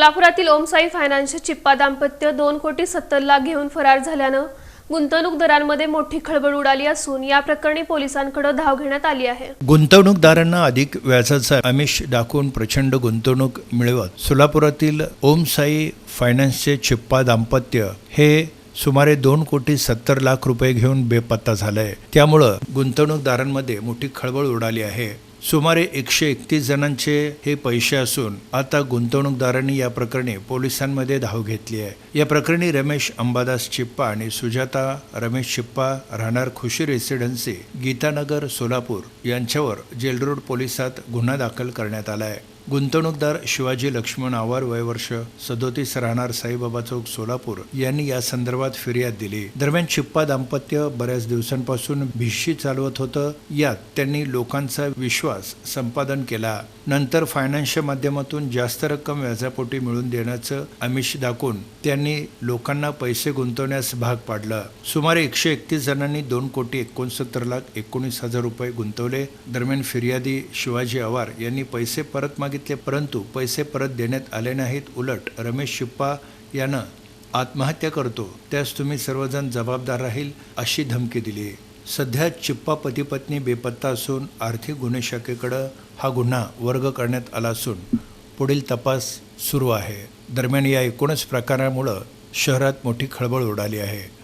सोलापुरातील Om Sai finance Chippa दाम्पत्य दोन कोटी सत्तर लाख घेऊन फरार झाल्यानं गुंतवणूकदारांमध्ये मोठी खळबळ उडाली असून या प्रकरणी पोलिसांकडे धाव घेण्यात आली आहे. गुंतवणूकदारांना अधिक व्याजाचा आमिष दाखवून प्रचंड गुंतवणूक मिळवत सोलापुरातील ओमसाई फायनान्सचे चिप्पा दाम्पत्य हे सुमारे दोन कोटी सत्तर लाख रुपये घेऊन बेपत्ता झालंय. त्यामुळं गुंतवणूकदारांमध्ये मोठी खळबळ उडाली आहे. सुमारे एकशे एकतीस जणांचे हे पैसे असून आता गुंतवणूकदारांनी या प्रकरणी पोलिसांमध्ये धाव घेतली आहे. या प्रकरणी रमेश अंबादास चिप्पा आणि सुजाता रमेश चिप्पा राहणार खुशी रेसिडेन्सी गीतानगर सोलापूर यांच्यावर जेलरोड पोलिसात गुन्हा दाखल करण्यात आला आहे. गुंतवणूकदार शिवाजी लक्ष्मण आवार वयवर्ष सदोतीस राहणार साईबाबा चौक सोलापूर यांनी या संदर्भात फिर्याद दिली. दरम्यान चिप्पा दाम्पत्य बऱ्याच दिवसांपासून भिशी चालवत होतं. यात त्यांनी लोकांचा विश्वास संपादन केला. नंतर फायनान्सच्या माध्यमातून जास्त रक्कम व्याजापोटी मिळवून देण्याचं आमिष दाखवून त्यांनी लोकांना पैसे गुंतवण्यास भाग पाडलं. सुमारे एकशे एकतीस जणांनी दोन कोटी एकोणसत्तर लाख एकोणीस हजार रुपये गुंतवले. दरम्यान फिर्यादी शिवाजी आवार यांनी पैसे परत मागितले परंतु पैसे परत देण्यात आले नाहीत. उलट रमेश शिप्पा यानं आत्महत्या करतो. त्यास तुम्ही सर्वजण जबाबदार राहील अशी धमकी दिली. सध्या चिप्पा पतीपत्नी बेपत्ता असून आर्थिक गुन्हे शाखेकडं हा गुन्हा वर्ग करण्यात आला असून पुढील तपास सुरू आहे. दरम्यान या एकूणच प्रकारामुळं शहरात मोठी खळबळ उडाली आहे.